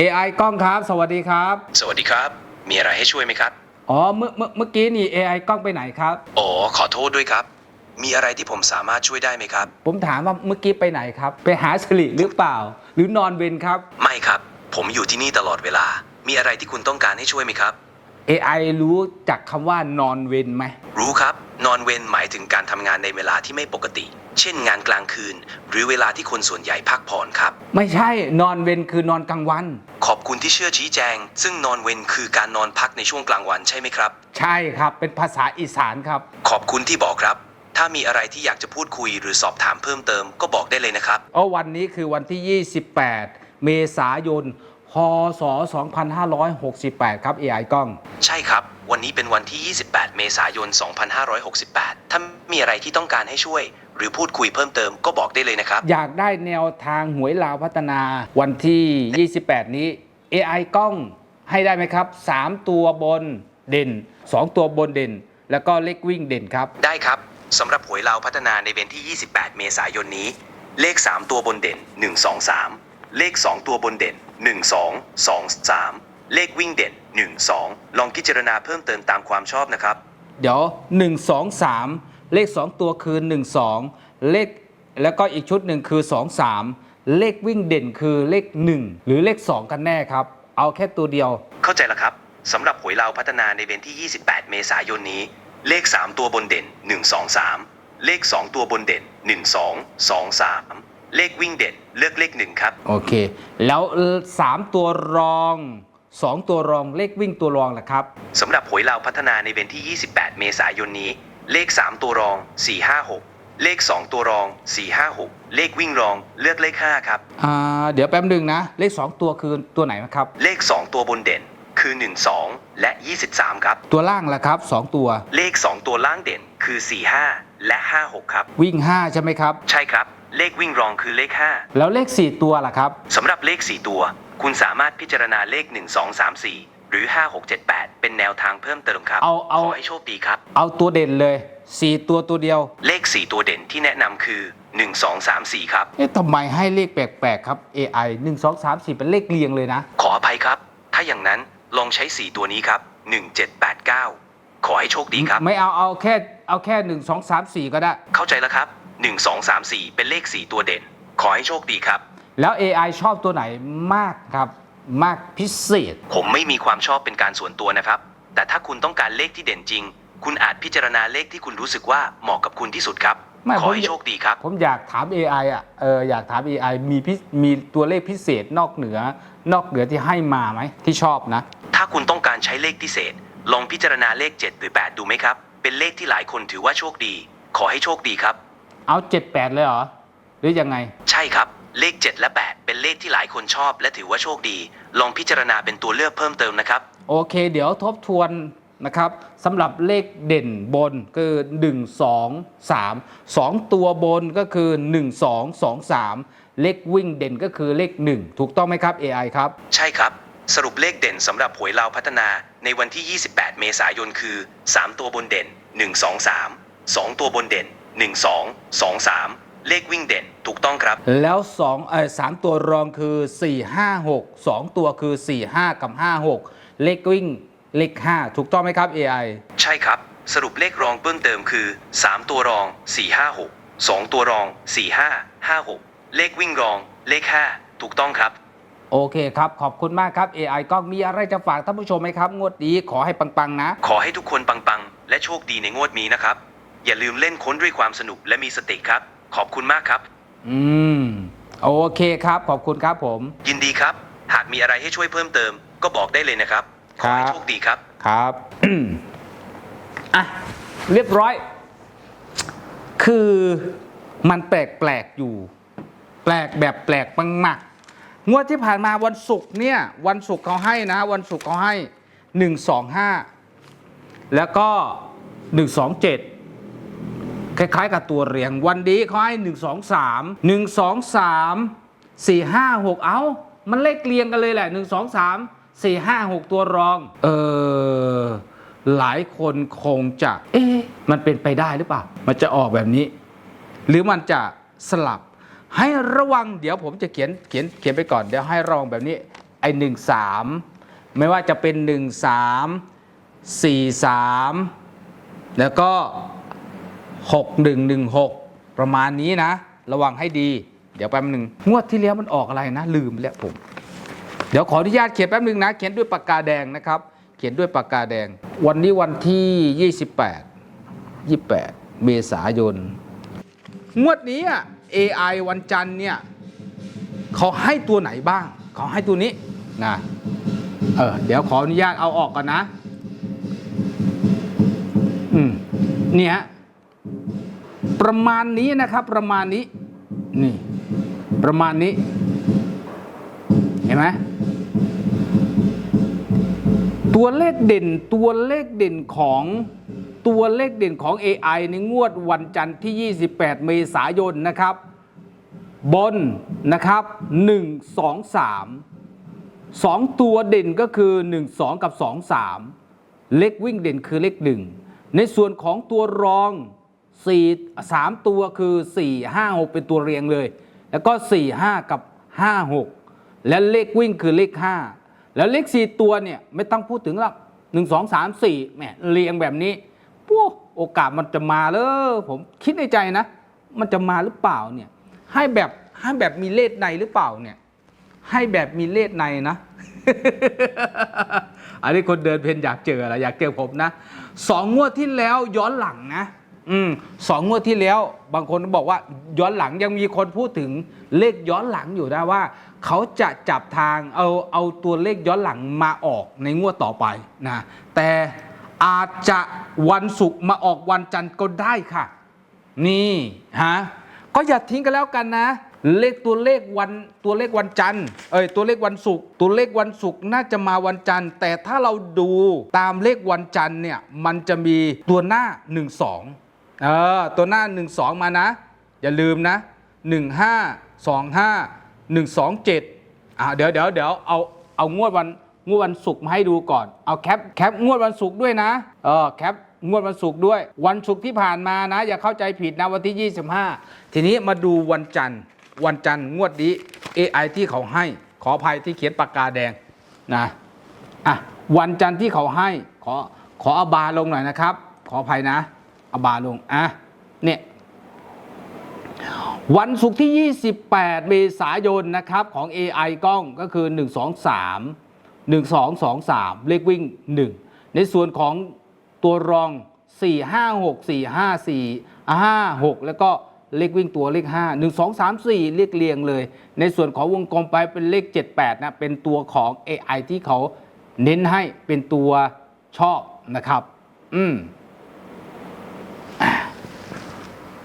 AI กล้องครับ สวัสดีครับ สวัสดีครับ มีอะไรให้ช่วยไหมครับ อ๋อ เมื่อเมื่อเมื่อกี้นี่ AI กล้องไปไหนครับ อ๋อ ขอโทษด้วยครับ มีอะไรที่ผมสามารถช่วยได้ไหมครับ ผมถามว่าเมื่อกี้ไปไหนครับ ไปหาสิริหรือเปล่า หรือนอนเวรครับ ไม่ครับ ผมอยู่ที่นี่ตลอดเวลา มีอะไรที่คุณต้องการให้ช่วยไหมครับ AI รู้จักคำว่านอนเวรไหม รู้ครับ นอนเวรหมายถึงการทำงานในเวลาที่ไม่ปกติ เช่นงานกลางคืน หรือเวลาที่คนส่วนใหญ่พักผ่อนครับ ไม่ใช่นอนเวรคือนอนกลางวัน ขอบคุณที่เชื่อชี้แจง ซึ่งนอนเวรคือการนอนพักในช่วงกลางวันใช่ไหมครับ ใช่ครับเป็นภาษาอีสานครับ ขอบคุณที่บอกครับ ถ้ามีอะไรที่อยากจะพูดคุยหรือสอบถามเพิ่มเติมก็บอกได้เลยนะครับอ๋อวันนี้คือวันที่ 28 เมษายนพศ2568 ครับ AI กล้อง ใช่ครับ วันนี้เป็นวันที่ 28 เมษายน 2568 ถ้ามีอะไรที่ต้องการให้ช่วย หรือพูดคุยเพิ่มเติมก็บอกได้เลยนะครับ อยากได้แนวทางหวยลาวพัฒนาวันที่ 28 นี้ AI กล้องให้ได้ไหมครับ 3 ตัวบนเด่น 2 ตัวบนเด่น แล้วก็เลขวิ่งเด่นครับ ได้ครับสำหรับหวยลาวพัฒนาในเวนที่ 28 เมษายนนี้ เลข 3 ตัวบนเด่น 1 2 3 เลข 2 ตัวบนเด่น 1 2 2 3 เลขวิ่งเด่น 1 2 ลองพิจารณาเพิ่มเติมตามความชอบนะครับ เดี๋ยว 1 2 3 เลข 2 ตัวคือ 1 2 เลขแล้วก็อีกชุดหนึ่งคือ 2 3 เลขวิ่งเด่นคือเลข 1 หรือเลข 2 กันแน่ครับ เอาแค่ตัวเดียว เข้าใจแล้วครับสำหรับหวยลาวพัฒนาในเวนที่ 28 เมษายนนี้ เลข 3 ตัวบนเด่น 1 2 3 เลข 2 ตัวบนเด่น 1 2 2 3 เลขวิ่งเด่น เลือกเลข 1 ครับ โอเค แล้ว 3 ตัวรอง 2 ตัวรองเลขวิ่งตัวรองล่ะครับสำหรับหวยลาวพัฒนาในเวนที่ 28 เมษายนนี้ เลข 3 ตัวรอง 456 เลข 2 ตัวรอง 456 เลขวิ่งรองเลือกเลข 5 ครับ อ่าเดี๋ยวแป๊บหนึงนะ เลข 2 ตัวคือตัวไหนนะครับ เลข 2 ตัวบนเด่นคือ 1 2 และ 23 ครับ ตัวล่างล่ะครับ 2 ตัว เลข 2 ตัวล่างเด่นคือ 45 และ 56 ครับ วิ่ง 5 ใช่ไหมครับ ใช่ครับ เลขวิ่งรองคือเลข 5 แล้วเลข 4 ตัวล่ะครับ สำหรับเลข 4 ตัว คุณสามารถพิจารณาเลข 1 2 3 4 หรือ 5 6 7 8 เป็นแนวทางเพิ่มเติมครับ เอาเอา ขอให้โชคดีครับ เอาตัวเด่นเลย4ตัวตัวเดียวเลข 4 ตัวเด่นที่แนะนำคือ 1 2 3 4 ครับ เอ๊ะทำไมให้เลขแปลกๆครับ AI 1 2 3 4 เป็นเลขเรียงเลยนะ ขออภัยครับ ถ้าอย่างนั้นลองใช้ 4 ตัวนี้ครับ 1789 ขอให้โชคดีครับ ไม่เอาเอาแค่เอาแค่ 1 2 3 4 ก็ได้ เข้าใจแล้วครับ 1 2 3 4 เป็นเลข 4 ตัวเด่น ขอให้โชคดีครับ แล้ว AI ชอบตัวไหนมากครับ มากพิเศษ ผมไม่มีความชอบเป็นการส่วนตัวนะครับ แต่ถ้าคุณต้องการเลขที่เด่นจริง คุณอาจพิจารณาเลขที่คุณรู้สึกว่าเหมาะกับคุณที่สุดครับ ไม่ขอผมให้โชคดีครับ ผมอยากถาม AI อะเอออยากถาม AI มีพิมีตัวเลขพิเศษนอกเหนือ นอกเหนือที่ให้มาไหมที่ชอบนะ ถ้าคุณต้องการใช้เลขพิเศษ ลองพิจารณาเลข 7 หรือ 8 ดูไหมครับ เป็นเลขที่หลายคนถือว่าโชคดี ขอให้โชคดีครับ เอา 7 8 เลยเหรอ หรือยังไง ใช่ครับ เลข 7 และ 8 เป็นเลขที่หลายคนชอบ และถือว่าโชคดี ลองพิจารณาเป็นตัวเลือกเพิ่มเติมนะครับ โอเค เดี๋ยวทบทวนนะครับสำหรับเลขเด่นบนคือ 1 2 3 2 ตัวบนก็คือ 1 2 2 3 เลขวิ่งเด่นก็คือเลข 1 ถูกต้องไหมครับ AI ครับ ใช่ครับ สรุปเลขเด่นสำหรับหวยลาวพัฒนาในวันที่ 28 เมษายนคือ 3 ตัวบนเด่น 1 2 3 2 ตัวบนเด่น 1 2 2 3 เลขวิ่งเด่นถูกต้องครับ แล้ว2เอ่อสามตัวรองคือ 4 5 6 2 ตัวคือ 4 5 กับ 5 6 เลขวิ่งเลข 5 ถูกต้องไหมครับ AI ใช่ครับ สรุปเลขรองเพิ่มเติมคือ 3 ตัวรอง 4 5 6 2 ตัวรอง 4 5 5 6 เลขวิ่งรอง เลข 5 ถูกต้องครับ โอเคครับ ขอบคุณมากครับ AI กล้องมีอะไรจะฝากท่านผู้ชมไหมครับ งวดนี้ขอให้ปังๆนะ ขอให้ทุกคนปังๆ และโชคดีในงวดนี้นะครับ อย่าลืมเล่นค้นด้วยความสนุกและมีสติครับ ขอบคุณมากครับ อืม โอเคครับ ขอบคุณครับผม ยินดีครับ หากมีอะไรให้ช่วยเพิ่มเติม ก็บอกได้เลยนะครับขอให้ครับโชคดีครับ ครับ อะ เรียบร้อย คือมันแปลกๆอยู่ แปลกแบบแปลกมากๆงวดที่ผ่านมาวันศุกร์เนี่ย วันศุกร์เขาให้นะ วันศุกร์เขาให้หนึ่งสองห้าแล้วก็หนึ่งสองเจ็ด คล้ายๆ กับตัวเรียง วันนี้เขาให้หนึ่งสองสามหนึ่งสองสามสี่ห้าหกเอ้า มันเลขเรียงกันเลยแหละหนึ่งสองสามสี่ห้าหกตัวรอง เออ หลายคนคงจะ เอ๊ะ มันเป็นไปได้หรือเปล่า มันจะออกแบบนี้ หรือมันจะสลับ ให้ระวัง เดี๋ยวผมจะเขียน เขียน เขียนไปก่อน เดี๋ยวให้ระวังแบบนี้ ไอ้หนึ่งสามไม่ว่าจะเป็นหนึ่งสามสี่สามแล้วก็ หกหนึ่งหนึ่งหกประมาณนี้นะ ระวังให้ดี เดี๋ยวแป๊บหนึ่งงวดที่แล้วมันออกอะไรนะ ลืมแล้วผม เดี๋ยวขออนุญาตเขียนแป๊บหนึ่งนะ เขียนด้วยปากกาแดงนะครับ เขียนด้วยปากกาแดง วันนี้วันที่ 28 28 เมษายน งวดนี้อะ AI วันจันทร์เนี่ยเขาให้ตัวไหนบ้าง เขาให้ตัวนี้นะเออเดี๋ยวขออนุญาตเอาออกก่อนนะ อืมเนี่ย ประมาณนี้นะครับประมาณนี้นี่ประมาณนี้ เห็นไหมตัวเลขเด่นตัวเลขเด่นของตัวเลขเด่นของ AI ในงวดวันจันทร์ที่ 28 เมษายนนะครับ บนนะครับ 1 2 3 2 ตัวเด่นก็คือ 1 2 กับ 2 3 เลขวิ่งเด่นคือเลข 1 ในส่วนของตัวรอง 4 3 ตัวคือ 4 5 6 เป็นตัวเรียงเลย แล้วก็ 4 5 กับ 5 6 และเลขวิ่งคือเลข 5 แล้วเลข 4 ตัวเนี่ยไม่ต้องพูดถึงหรอก1 2 3 4แหมเรียงแบบนี้ปุ๊บโอกาสมันจะมาเลยผมคิดในใจนะ มันจะมาหรือเปล่าเนี่ยให้แบบให้แบบมีเลขในหรือเปล่าเนี่ยให้แบบมีเลขในนะ อันนี้คนเดินเพนอยากเจออะไรอยากเจอผมนะสองงวดที่แล้วย้อนหลังนะ อืมสองงวดที่แล้ว บางคนบอกว่าย้อนหลังยังมีคนพูดถึงเลขย้อนหลังอยู่นะว่า เขาจะจับทางเอาเอาตัวเลขย้อนหลังมาออกในงวดต่อไปนะแต่อาจจะวันศุกร์มาออกวันจันทร์ก็ได้ค่ะ นี่ฮะก็อย่าทิ้งกันแล้วกันนะ เลขตัวเลขวันตัวเลขวันจันทร์เอ้ยตัวเลขวันศุกร์ตัวเลขวันศุกร์น่าจะมาวันจันทร์ แต่ถ้าเราดูตามเลขวันจันทร์เนี่ยมันจะมีตัวหน้า 1 2 เออตัวหน้า 1 2 มานะ อย่าลืมนะ 1 5 2 5 1 2 7อ่าเดี๋ยวเดี๋ยวเดี๋ยวเอาเอางวดวันงวดวันศุกร์มาให้ดูก่อน เอาแคปแคปงวดวันศุกร์ด้วยนะ เออแคปงวดวันศุกร์ด้วย วันศุกร์ที่ผ่านมานะ อย่าเข้าใจผิดนะวันที่ 25 ทีนี้มาดูวันจันทร์ วันจันทร์งวดนี้ AI ที่เขาให้ ขออภัยที่เขียนปากกาแดงนะอะวันจันทร์ที่เขาให้ขอขอเอาบาลงหน่อยนะครับ ขออภัยนะ เอาบาลงอะเนี่ยวันศุกร์ที่ 28 เมษายนนะครับของ AI กล้องก็คือ 1 2 3 1 2 2 3 เลขวิ่ง 1 ในส่วนของตัวรอง 4 5 6 4 5 4 5 6 แล้วก็เลขวิ่งตัวเลข 5 1 2 3 4เลขเรียงเลย ในส่วนของวงกลมไปเป็นเลข 78 นะ เป็นตัวของ AI ที่เขาเน้นให้เป็นตัวชอบนะครับ อืม